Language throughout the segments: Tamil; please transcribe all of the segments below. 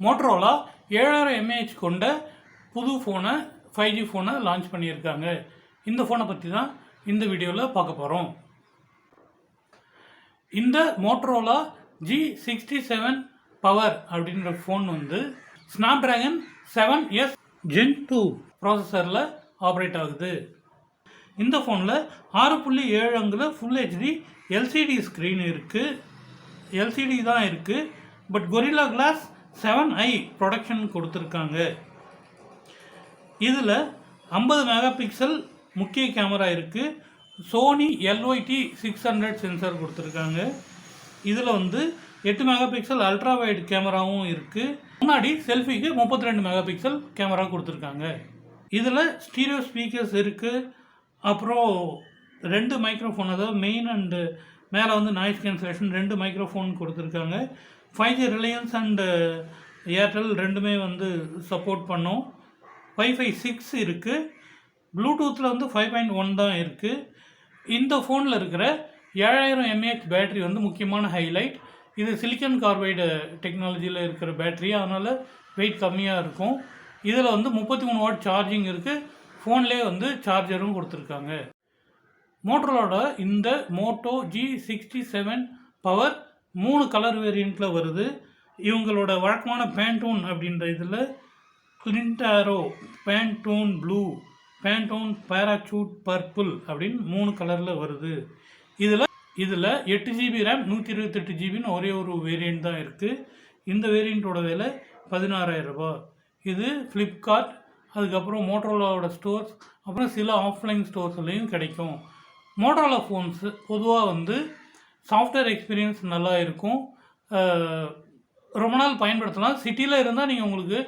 மோட்ரோலா ஏழாயிரம் எம்ஏஹெச் கொண்ட புது ஃபோனை ஃபைவ் ஜி ஃபோனை லான்ச் பண்ணியிருக்காங்க. இந்த ஃபோனை பற்றி தான் இந்த வீடியோவில் பார்க்க போகிறோம் இந்த Motorola G sixty seven power அப்படின்ற ஃபோன் வந்து Snapdragon seven S gen two ப்ராசஸரில் operate ஆகுது. இந்த ஃபோனில் ஆறு புள்ளி ஏழு அங்கில் ஃபுல் ஹெச்டி எல்சிடி ஸ்க்ரீன் இருக்குது எல்சிடி தான் இருக்குது but Gorilla glass seven I protection கொடுத்துருக்காங்க. இதில் ஐம்பது மெகா பிக்சல் முக்கிய கேமரா இருக்குது Sony LYT six hundred sensor கொடுத்துருக்காங்க. இதில் வந்து எட்டு மெகா பிக்சல் அல்ட்ரா வைட் கேமராவும் இருக்குது முன்னாடி செல்ஃபிக்கு முப்பத்தி ரெண்டு மெகா பிக்சல் கேமரா கொடுத்துருக்காங்க. இதில் ஸ்டீரியோ ஸ்பீக்கர்ஸ் இருக்குது அப்புறம் ரெண்டு மைக்ரோஃபோன் அதாவது மெயின் அண்டு மேலே வந்து நாய்ஸ் கேன்சலேஷன் ரெண்டு மைக்ரோஃபோன் கொடுத்துருக்காங்க. Five G Reliance and Airtel ரெண்டுமே வந்து சப்போர்ட் பண்ணோம். வைஃபை சிக்ஸ் இருக்குது ப்ளூடூத்தில் வந்து ஃபைவ் பாயிண்ட் ஒன் தான் இருக்குது இந்த ஃபோனில் இருக்கிற ஏழாயிரம் எம்ஏஹெச் பேட்டரி வந்து முக்கியமான ஹைலைட் இது சிலிக்கன் கார்பைடு டெக்னாலஜியில் இருக்கிற பேட்டரி அதனால் வெயிட் கம்மியாக இருக்கும். இதில் வந்து முப்பத்தி மூணு வாட் சார்ஜிங் இருக்குது ஃபோன்லேயே வந்து சார்ஜரும் கொடுத்துருக்காங்க. மோட்டரோட இந்த Moto G sixty seven power மூணு கலர் வேரியண்ட்டில் வருது. இவங்களோட வழக்கமான பேண்டோன் அப்படின்ற இதில் cilantro Pantone blue Pantone parachute purple அப்படின்னு மூணு கலரில் வருது. இதில் இதில் எட்டு ஜிபி ரேம் நூற்றி இருபத்தெட்டு ஜிபின்னு ஒரே ஒரு வேரியண்ட் தான் இருக்குது இந்த வேரியண்ட்டோட விலை பதினாறாயிரரூபா இது ஃப்ளிப்கார்ட் அதுக்கப்புறம் மோட்டரோலாவோட ஸ்டோர்ஸ் அப்புறம் சில ஆஃப்லைன் ஸ்டோர்ஸ்லையும் கிடைக்கும். மோட்டரோலா ஃபோன்ஸு பொதுவாக வந்து சாஃப்ட்வேர் எக்ஸ்பீரியன்ஸ் நல்லா இருக்கும். ரொம்ப நாள் பயன்படுத்தலாம். சிட்டியில் இருந்தால் நீங்கள் உங்களுக்கு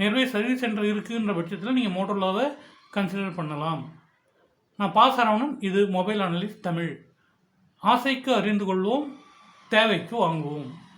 நியர்பை சர்வீஸ் சென்டர் இருக்குன்ற பட்சத்தில் நீங்கள் மோட்டரோலாவை கன்சிடர் பண்ணலாம். நான் பாஸ் சரவணன் இது மொபைல் அனலிஸ்ட் தமிழ். ஆசைக்கு அறிந்து கொள்வோம் தேவைக்கு வாங்குவோம்.